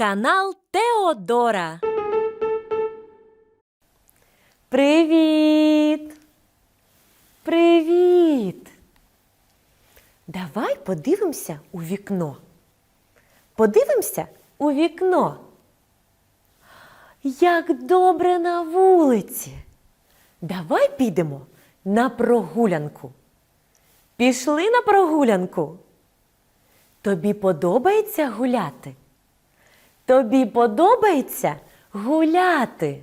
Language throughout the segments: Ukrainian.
Канал Теодора. Привіт! Привіт! Давай подивимося у вікно. Подивимося у вікно. Як добре на вулиці. Давай підемо на прогулянку. Пішли на прогулянку. Тобі подобається гуляти? Тобі подобається гуляти?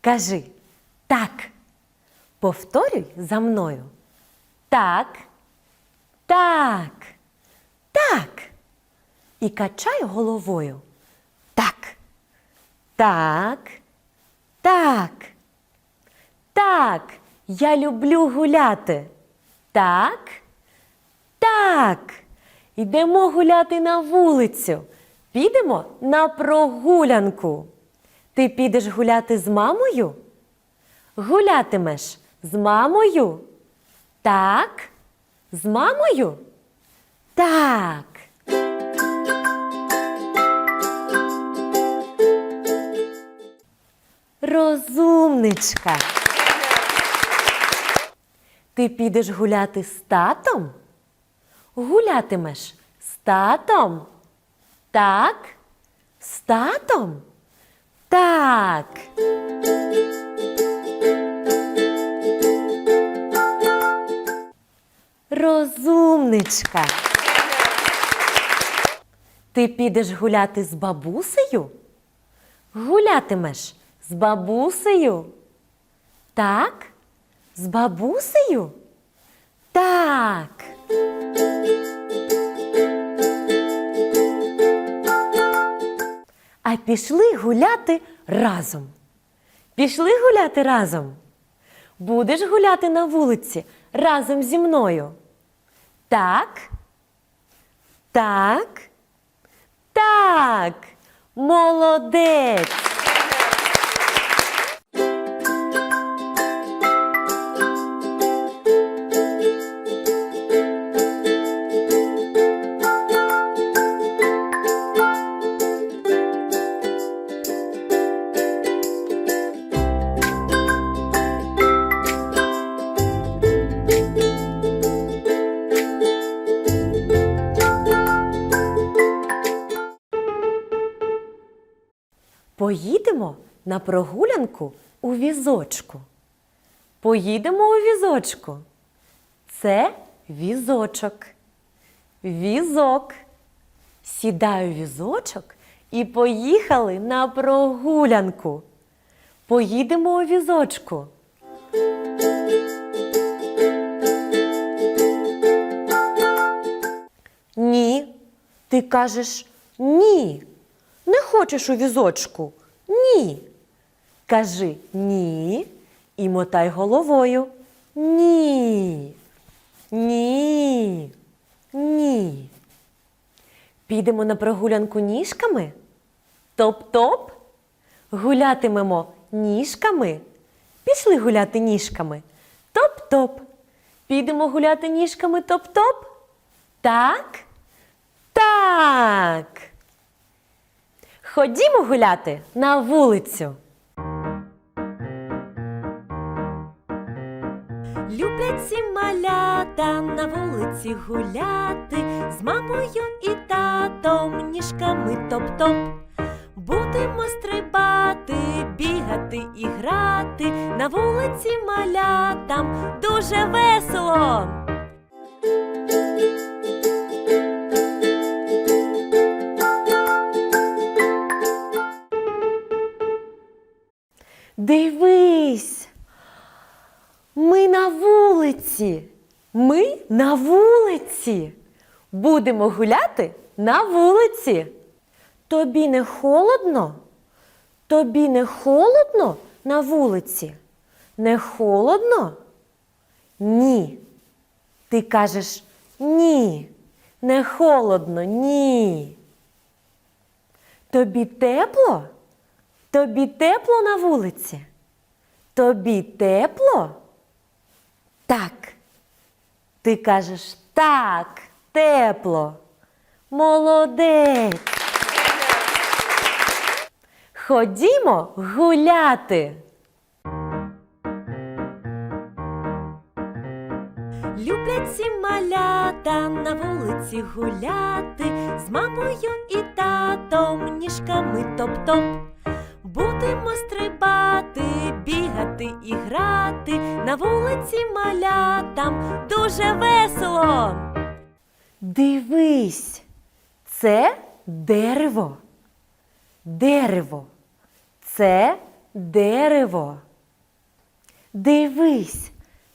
Кажи так. Повторюй за мною. Так. Так. Так. І качай головою. Так. Так. Так. Так. Я люблю гуляти. Так. Так. Йдемо гуляти на вулицю. Підемо на прогулянку. Ти підеш гуляти з мамою? Гулятимеш з мамою? Так. З мамою? Так. Розумничка. Ти підеш гуляти з татом? Гулятимеш з татом? Так? З татом? Так. Розумничка. Ти підеш гуляти з бабусею? Гулятимеш з бабусею? Так? З бабусею? Так. А пішли гуляти разом. Пішли гуляти разом. Будеш гуляти на вулиці разом зі мною. Так. Так. Так. Молодець. Поїдемо на прогулянку у візочку. Поїдемо у візочку. Це візочок. Візок. Сідаю в візочок і поїхали на прогулянку. Поїдемо у візочку. Ні. Ти кажеш ні. Не хочеш у візочку? Ні. Кажи ні і мотай головою. Ні. Ні. Ні. Підемо на прогулянку ніжками? Топ-топ? Гулятимемо ніжками? Пішли гуляти ніжками. Топ-топ. Підемо гуляти ніжками топ-топ? Так? Так. Ходімо гуляти на вулицю. Люблять всі малята на вулиці гуляти з мамою і татом ніжками топ-топ. Будемо стрибати, бігати і грати. На вулиці малятам дуже весело. Дивись. Ми на вулиці. Ми на вулиці. Будемо гуляти на вулиці. Тобі не холодно? Тобі не холодно на вулиці? Не холодно? Ні. Ти кажеш ні. Не холодно, ні. Тобі тепло? Тобі тепло на вулиці? Тобі тепло? Так. Ти кажеш так, тепло. Молодець. Ходімо гуляти. Люблять всі малята на вулиці гуляти з мамою і татом ніжками топ-топ. Будемо стрибати, бігати і грати на вулиці малятам дуже весело. Дивись, це дерево. Дерево. Це дерево. Дивись,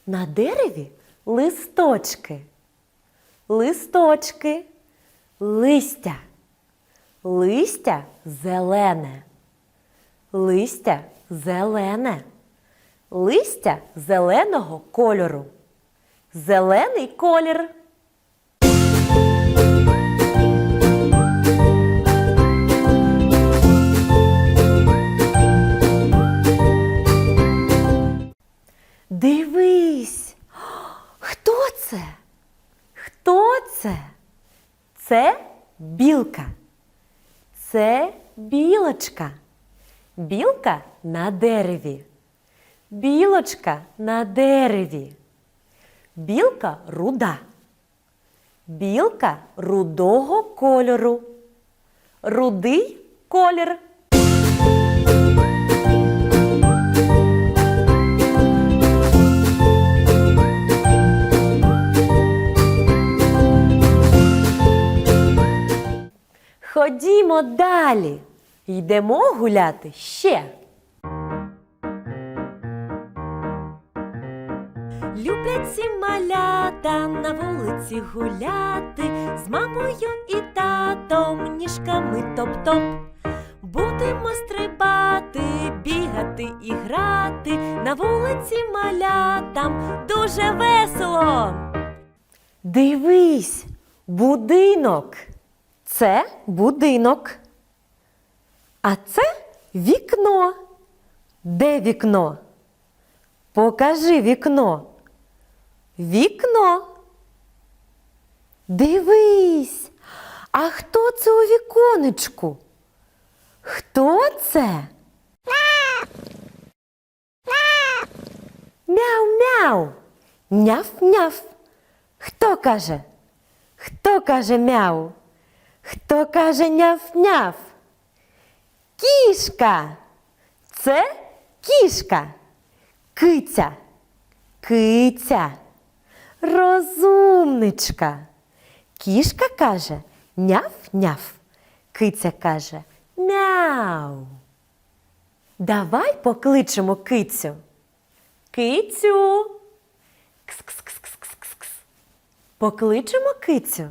на дереві листочки. Листочки, листя. Листя зелене. Листя зелене. Листя зеленого кольору. Зелений колір. Дивись, хто це? Хто це? Це білка. Це білочка. Білка на дереві. Білочка на дереві. Білка руда. Білка рудого кольору. Рудий колір. Ходімо далі. Йдемо гуляти ще. Люблять всі малята на вулиці гуляти з мамою і татом ніжками топ-топ. Будемо стрибати, бігати і грати на вулиці малятам дуже весело. Дивись, будинок. Це будинок. А це вікно. Де вікно? Покажи вікно. Вікно. Дивись. А хто це у віконечку? Хто це? Мяу-мяу. Няв-няв. Хто каже? Хто каже мяу? Хто каже няв-няв? Кішка. Це кішка. Киця. Киця. Розумничка. Кішка каже няв-няв. Киця каже мяу. Давай покличемо кицю. Кицю. Кс-кс-кс-кс-кс-кс. Покличемо кицю.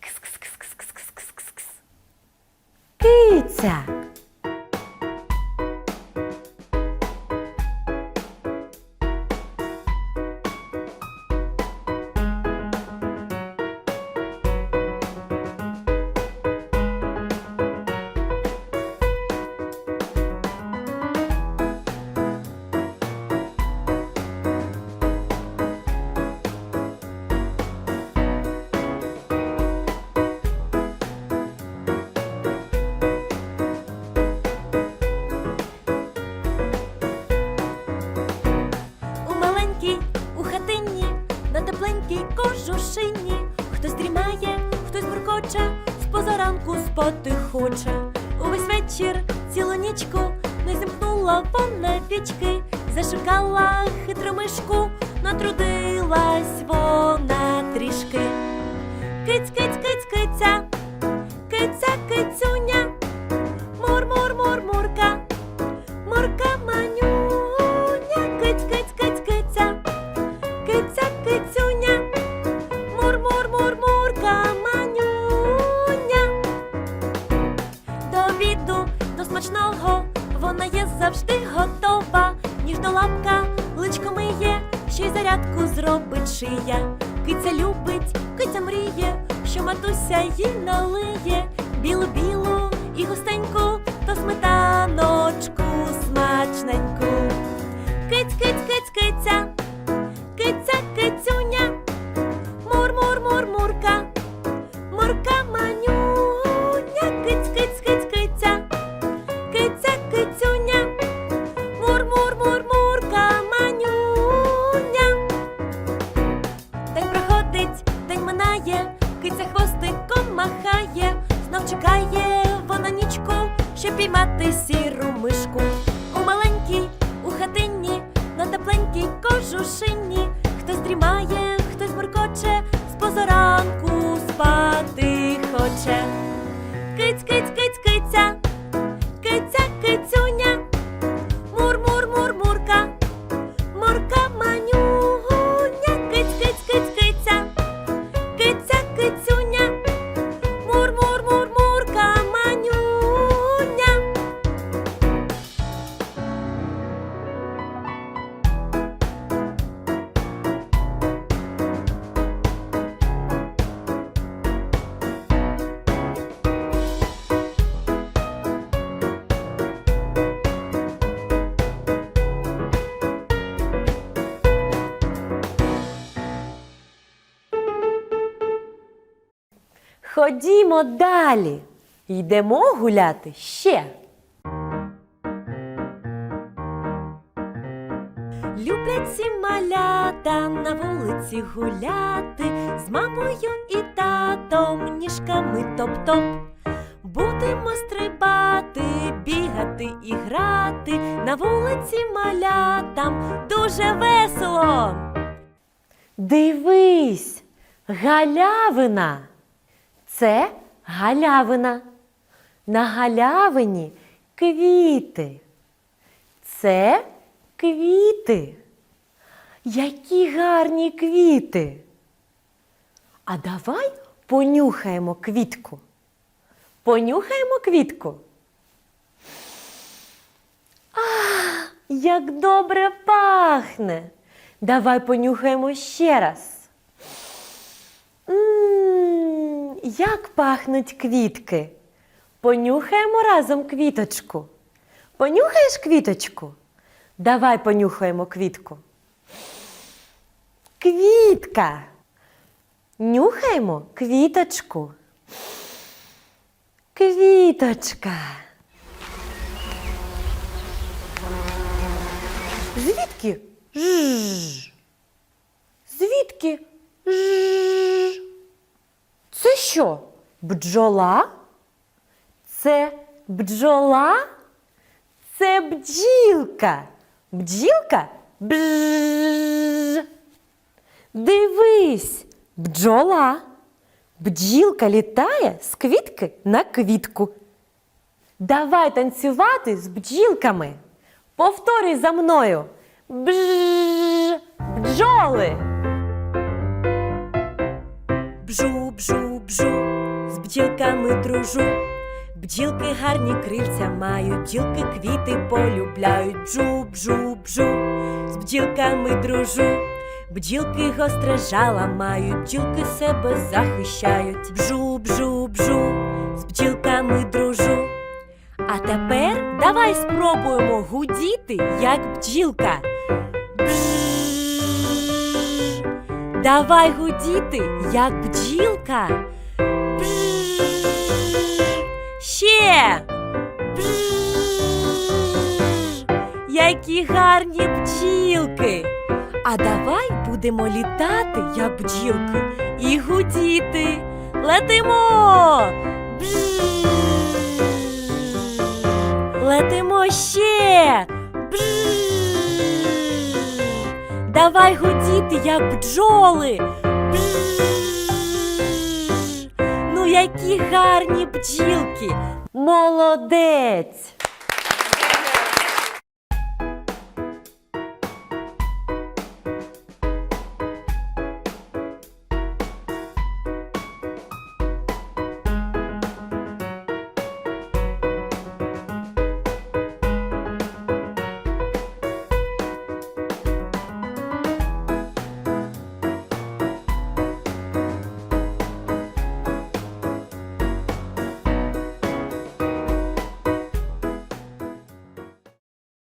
Кс-кс-кс-кс-кс-кс-кс. Киця. Хоче. Увесь вечір, цілу нічку, не зімкнула вона пічки, зашукала хитру білу-білу і густеньку, то сметаночку смачненьку. Киць, киць, киць, киця, киця, кицюня, мур, мур, мур, мурка, мурка манюня, киць, киць, киць, киця, киця, кицюня, мур, мур, мур, мурка, манюня. День проходить, день минає, киця хвостиком махає знов чекає вона нічку, щоб піймати сіру мишку. У маленькій, у хатині, на тепленькій кожушині. Хтось дрімає, хтось буркоче, з позоранку спати хоче. Киць, киць, киць, киця, Ходімо далі. Йдемо гуляти ще. Люблять ці малята на вулиці гуляти з мамою і татом ніжками топ-топ. Будемо стрибати, бігати і грати на вулиці малятам дуже весело. Дивись, галявина. Це галявина. На галявині квіти. Це квіти. Які гарні квіти. А давай понюхаємо квітку. Понюхаємо квітку. А, як добре пахне. Давай понюхаємо ще раз. Як пахнуть квітки. Понюхаємо разом квіточку. Понюхаєш квіточку? Давай понюхаємо квітку. Квітка. Нюхаємо квіточку. Квіточка. Звідки? Жж. Звідки? Це що? Бджола? Це бджола? Це бджілка. Бджілка? Бж. Дивись, бджола. Бджілка літає з квітки на квітку. Давай танцювати з бджілками. Повторюй за мною. Бж. Бджоли. Бжу, бжу, бжу, з бджілками дружу. Бджілки гарні крильця мають, бджілки квіти полюбляють. Бжу, бжу, бжу, з бджілками дружу. Бджілки гостре жала мають, бджілки себе захищають. Бжу, бжу, з бджілками дружу. А тепер давай спробуємо гудіти, як бджілка. Давай гудіти, як бджілка. Ще. Які гарні бджілки. А давай будемо літати, як бджілки, і гудіти. Летимо. Летимо ще. Давай гудіти, як бджоли. Бжж. Які гарні бджілки. Молодець!